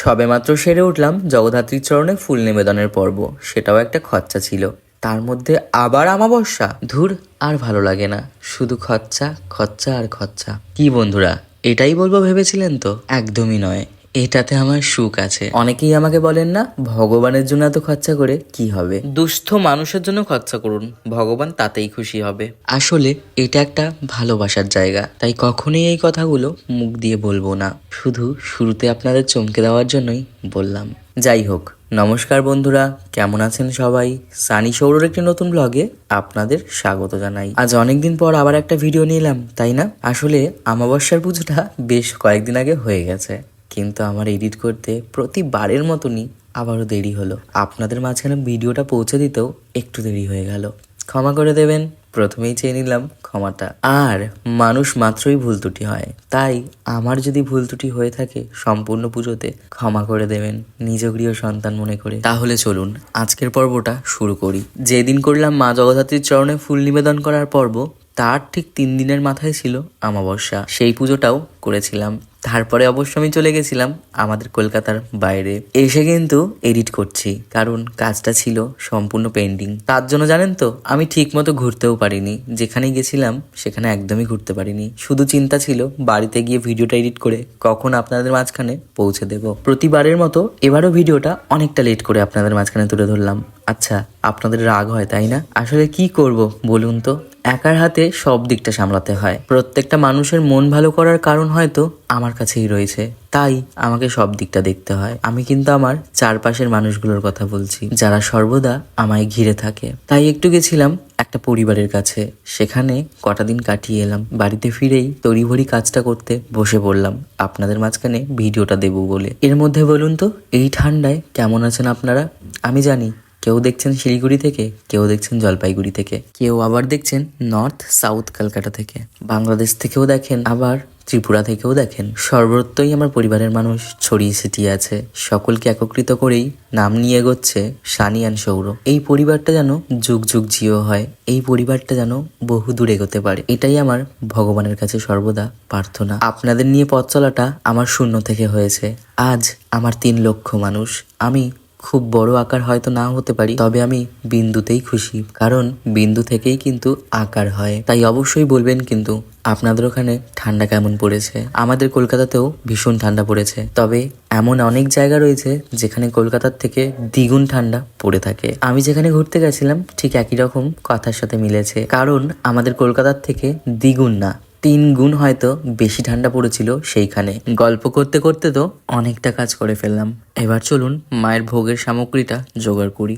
সবেমাত্র সেরে উঠলাম জগদ্ধাত্রীর চরণে ফুল নিবেদনের পর্ব। সেটাও একটা খরচা ছিল। তার মধ্যে আবার আমাবস্যা। ধুর, আর ভালো লাগে না। শুধু খরচা খরচা আর খরচা কি বন্ধুরা, এটাই বলব ভেবেছিলেন তো? একদমই নয়। এটাতে আমার সুখ আছে। অনেকেই আমাকে বলেন না ভগবানের জন্য এত খরচা করে কি হবে? দুস্থ মানুষের জন্য খরচা করুন ভগবান তাতেই খুশি হবে। আসলে এটা একটা ভালোবাসার জায়গা তাই কখনোই এই কথাগুলো মুখ দিয়ে বলব না। শুধু শুরুতে আপনাদের চমকে দেওয়ার জন্যই বললাম। যাই হোক নমস্কার বন্ধুরা কেমন আছেন সবাই? সানি সৌরর একটি নতুন ব্লগে আপনাদের স্বাগত জানাই। আজ অনেকদিন পর আবার একটা ভিডিও নিলাম তাই না? আসলে আমাবস্যার পুজোটা বেশ কয়েকদিন আগে হয়ে গেছে। কিন্তু আমার এডিট করতে প্রতিবারের মতনই আবারও দেরি হলো। আপনাদের মাঝখানে ভিডিওটা পৌঁছে দিতেও একটু দেরি হয়ে গেল। ক্ষমা করে দেবেন, প্রথমেই চেয়ে নিলাম ক্ষমাটা। আর মানুষ মাত্রই ভুল ত্রুটি হয়, তাই আমার যদি ভুল ত্রুটি হয়ে থাকে সম্পূর্ণ পুজোতে ক্ষমা করে দেবেন নিজ গৃহ সন্তান মনে করে। তাহলে চলুন, আজকের পর্বটা শুরু করি। যেদিন করলাম মা জগদ্ধাত্রীর চরণে ফুল নিবেদন করার পর্ব তার ঠিক তিন দিনের মাথায় ছিল আমাবস্যা সেই পুজোটাও করেছিলাম। তারপরে অবশ্য আমি চলে গেছিলাম আমাদের কলকাতার বাইরে। এসে কিন্তু এডিট করছি, কারণ কাজটা ছিল সম্পূর্ণ পেন্ডিং। তার জন্য জানেন তো, আমি ঠিক মতো ঘুরতেও পারিনি। যেখানে গেছিলাম, সেখানে একদমই ঘুরতে পারিনি। শুধু চিন্তা ছিল, বাড়িতে গিয়ে ভিডিওটা এডিট করে কখন আপনাদের মাঝখানে পৌঁছে দেব। প্রতিবারের মতো এবারও ভিডিওটা অনেকটা লেট করে আপনাদের মাঝখানে তুলে ধরলাম। আচ্ছা আপনাদের রাগ হয়, তাই না? আসলে কি করব, বলুন তো? একার হাতে সব দিকটা সামলাতে হয়। প্রত্যেকটা মানুষের মন ভালো করার কারণ হয়তো আমার কাছেই রয়েছে। তাই আমাকে সব দিকটা দেখতে হয়। আমি কিন্তু আমার চারপাশের মানুষগুলোর কথা বলছি, যারা সর্বদা আমায় ঘিরে থাকে। তাই একটু গেছিলাম একটা পরিবারের কাছে। সেখানে কটা দিন কাটিয়ে এলাম। বাড়িতে ফিরেই তড়িঘড়ি কাজটা করতে বসে পড়লাম। আপনাদের মাঝখানে ভিডিওটা দেবো বলে। এর মধ্যে বলুন তো, এই ঠান্ডায় কেমন আছেন আপনারা? আমি জানি কেউ দেখছেন শিলিগুড়ি থেকে, কেউ দেখছেন জলপাইগুড়ি থেকে, কেউ আবার দেখছেন নর্থ সাউথ কলকাতা থেকে। বাংলাদেশ থেকেও দেখেন, আবার ত্রিপুরা থেকেও দেখেন। সর্বত্রই আমার পরিবারের মানুষ ছড়িয়ে ছিটিয়ে আছে। সকলকে একত্রিত করেই নাম নিয়ে এগোচ্ছে সানি অ্যান্ড সৌর এই পরিবারটা যেন যুগ যুগ জিও হয়, এই পরিবারটা যেন বহু দূর এগোতে পারে। এটাই আমার ভগবানের কাছে সর্বদা প্রার্থনা। আপনাদের নিয়ে পথ চলাটা আমার শূন্য থেকে হয়েছে। আজ আমার তিন লক্ষ মানুষ। আমি খুব বড় আকার হয়তো না হতে পারি, তবে আমি বিন্দুতেই খুশি। কারণ বিন্দু থেকেই কিন্তু আকার হয়। তাই অবশ্যই বলবেন কিন্তু আপনাদের ওখানে ঠান্ডা কেমন পড়েছে? আমাদের কলকাতাতেও ভীষণ ঠান্ডা পড়েছে। তবে এমন অনেক জায়গা রয়েছে যেখানে কলকাতার থেকে দ্বিগুণ ঠান্ডা পড়ে থাকে। আমি যেখানে ঘুরতে গেছিলাম, ঠিক একই রকম কথার সাথে মিলেছে। কারণ আমাদের কলকাতার থেকে দ্বিগুণ না। তিন গুণ হয়তো বেশি ঠান্ডা পড়েছিল সেইখানে। গল্প করতে করতে তো অনেকটা কাজ করে ফেললাম। এবার চলুন মায়ের ভোগের সামগ্রীটা জোগাড় করি।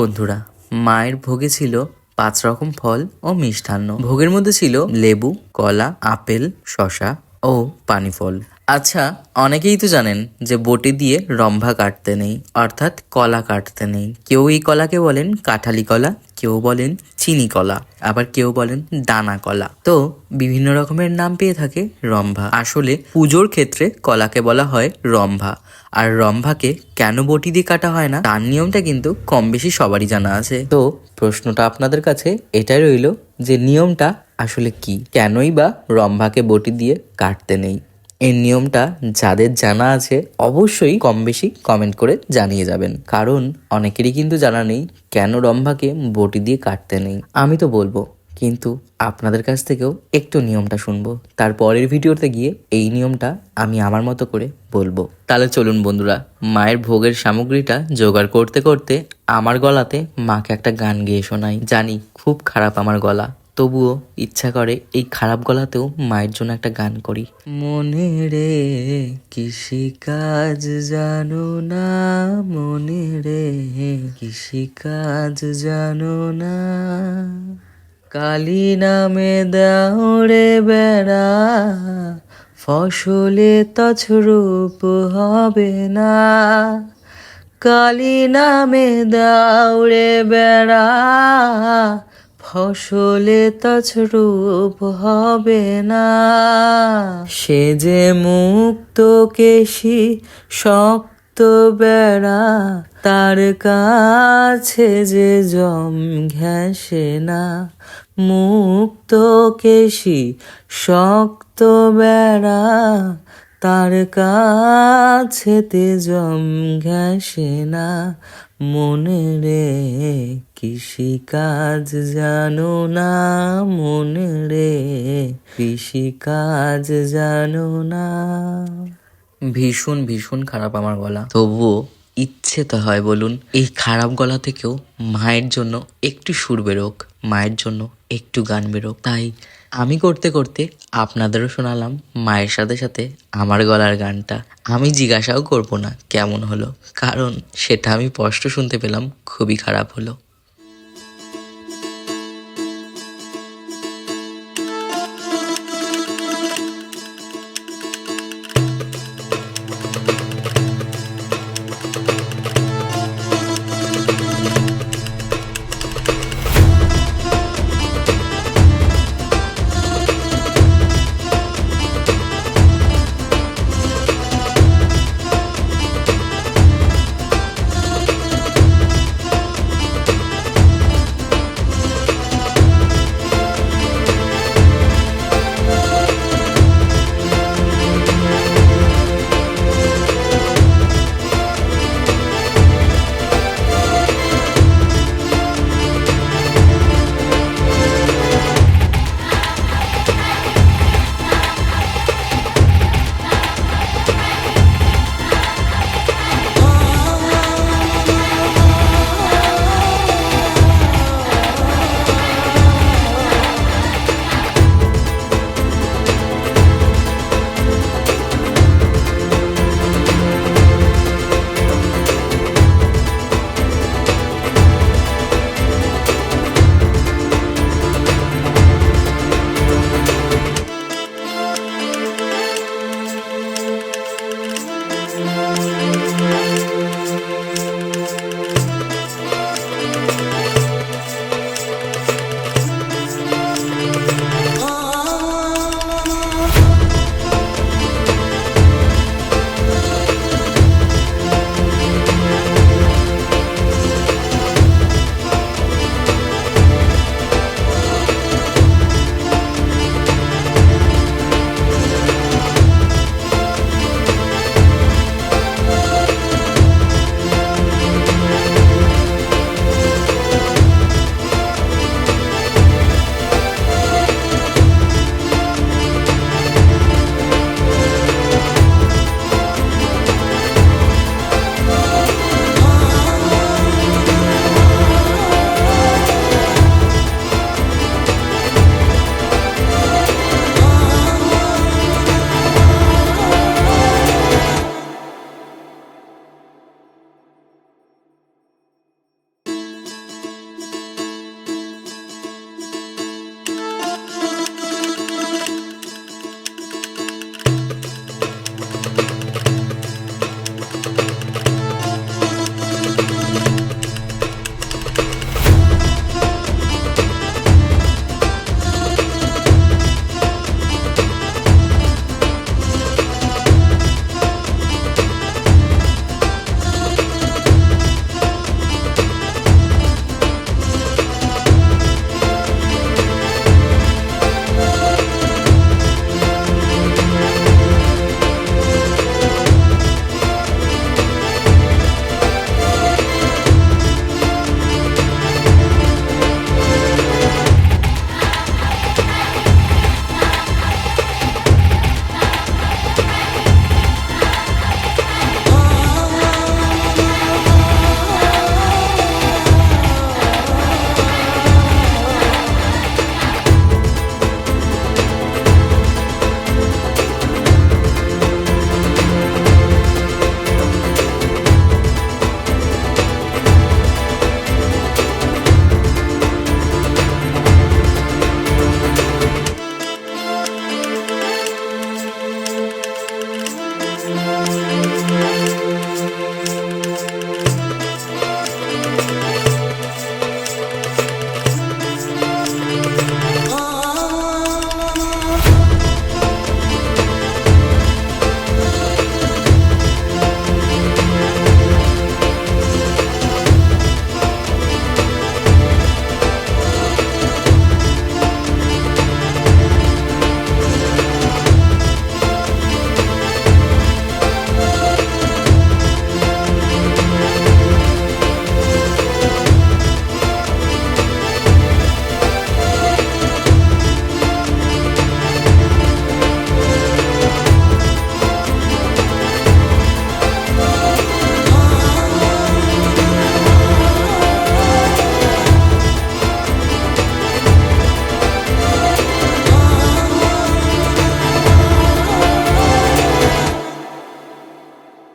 বন্ধুরা, মায়ের ভোগে ছিল পাঁচ রকম ফল ও মিষ্টান্ন। ভোগের মধ্যে ছিল লেবু, কলা, আপেল শশা ও পানি ফল আচ্ছা অনেকেই তো জানেন যে বটি দিয়ে রম্ভা কাটতে নেই, অর্থাৎ কলা কাটতে নেই। কেউ এই কলাকে বলেন কাঁঠালি কলা, কেউ বলেন চিনি কলা, আবার কেউ বলেন দানা কলা। তো বিভিন্ন রকমের নাম পেয়ে থাকে রম্ভা। আসলে পুজোর ক্ষেত্রে কলাকে বলা হয় রম্ভা। আর রম্ভাকে কেন বটি দিয়ে কাটা হয় না, তার নিয়মটা কিন্তু কম বেশি সবারই জানা আছে। তো প্রশ্নটা আপনাদের কাছে এটাই রইল যে নিয়মটা আসলে কি? কেনই বা রম্ভাকে বটি দিয়ে কাটতে নেই? এই নিয়মটা যাদের জানা আছে অবশ্যই কম বেশি কমেন্ট করে জানিয়ে যাবেন। কারণ অনেকেরই কিন্তু জানা নেই কেন রম্ভাকে বটি দিয়ে কাটতে নেই। আমি তো বলব, কিন্তু আপনাদের কাছ থেকেও একটু নিয়মটা শুনব। তার পরের ভিডিওতে গিয়ে এই নিয়মটা আমি আমার মতো করে বলব। তাহলে চলুন বন্ধুরা, মায়ের ভোগের সামগ্রীটা জোগাড় করতে করতে আমার গলাতে মাকে একটা গান গেয়ে শোনাই। জানি খুব খারাপ আমার গলা। তবুও ইচ্ছা করে এই খারাপ গলাতেও মায়ের জন্য একটা গান করি। মনে রে, কৃষি কাজ জানো না? মনে রে, কৃষি কাজ জানো না? কালী নামে দাউড়ে বেড়া, ফসলে তছরূপ হবে না। কালী নামে দাউড়ে বেড়া ফসলে তছরূপ হবে না। সে যে মুক্ত কেশি, শক্ত বেড়া, তার কাছে যে জম ঘেঁষে না। মুক্ত কেশি, শক্ত বেড়া, তার কাছেতে জম ঘেঁষে না। মনে রে, কৃষি কাজ জানো না? মনে রে, কৃষি কাজ জানো না? ভীষণ ভীষণ খারাপ আমার গলা। তবুও ইচ্ছে তো হয় বলুন, এই খারাপ গলা থেকেও মায়ের জন্য একটু সুর বেরোক, মায়ের জন্য একটু গান বেরোক। তাই আমি করতে করতে আপনাদেরও শোনালাম মায়ের সাথে সাথে আমার গলার গানটা। আমি জিজ্ঞাসাও করব না কেমন হলো, কারণ সেটা আমি স্পষ্ট শুনতে পেলাম, খুবই খারাপ হলো।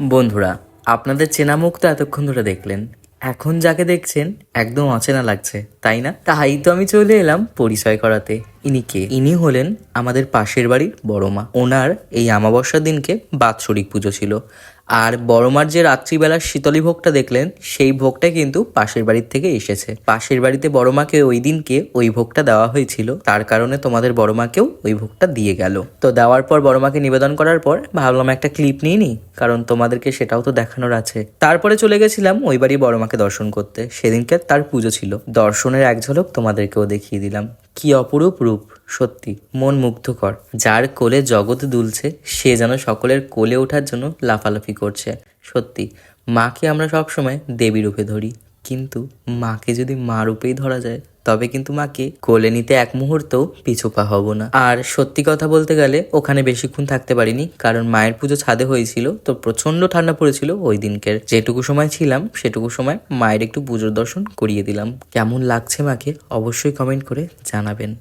বন্ধুরা, আপনাদের চেনা মুখ তো এতক্ষণ ধরে দেখলেন। এখন যাকে দেখছেন, একদম অচেনা লাগছে, তাই না? তাই তো আমি চলে এলাম পরিচয় করাতে। ইনি কে? ইনি হলেন আমাদের পাশের বাড়ির বড় মা। ওনার এই আমাবস্যার দিনকে বাৎসরিক পুজো ছিল। আর বড়মার যে রাত্রিবেলার শীতলী ভোগটা দেখলেন, সেই ভোগটা কিন্তু পাশের বাড়ির থেকে এসেছে। পাশের বাড়িতে বড়মাকে ওই দিনকে ওই ভোগটা দেওয়া হয়েছিল। তার কারণে তোমাদের বড়মাকেও ওই ভোগটা দিয়ে গেল। তো দেওয়ার পর বড়মাকে নিবেদন করার পর ভাবলাম একটা ক্লিপ নিয়ে নি কারণ তোমাদেরকে সেটাও তো দেখানোর আছে। তারপরে চলে গেছিলাম ওই বাড়ি বড়মাকে দর্শন করতে। সেদিনকে তার পুজো ছিল। দর্শনের এক ঝলক তোমাদেরকেও দেখিয়ে দিলাম। কি অপরূপ রূপ? সত্যি, মন মুগ্ধকর। যার কোলে জগৎ দুলছে, সে যেন সকলের কোলে ওঠার জন্য লাফালাফি করছে। সত্যি, মাকে আমরা সবসময় দেবী রূপে ধরি। কিন্তু মাকে যদি মা রূপেই ধরা যায়, তবে কিন্তু মাকে কোলে নিতে এক মুহূর্তও পিছুপা হব না। আর সত্যি কথা বলতে গেলে, ওখানে বেশিক্ষণ থাকতে পারিনি, কারণ মায়ের পুজো ছাদে হয়েছিল, তো প্রচণ্ড ঠান্ডা পড়েছিল ওই দিনকের। যেটুকু সময় ছিলাম, সেটুকু সময় মায়ের একটু পুজোর দর্শন করিয়ে দিলাম। কেমন লাগছে মাকে, অবশ্যই কমেন্ট করে জানাবেন।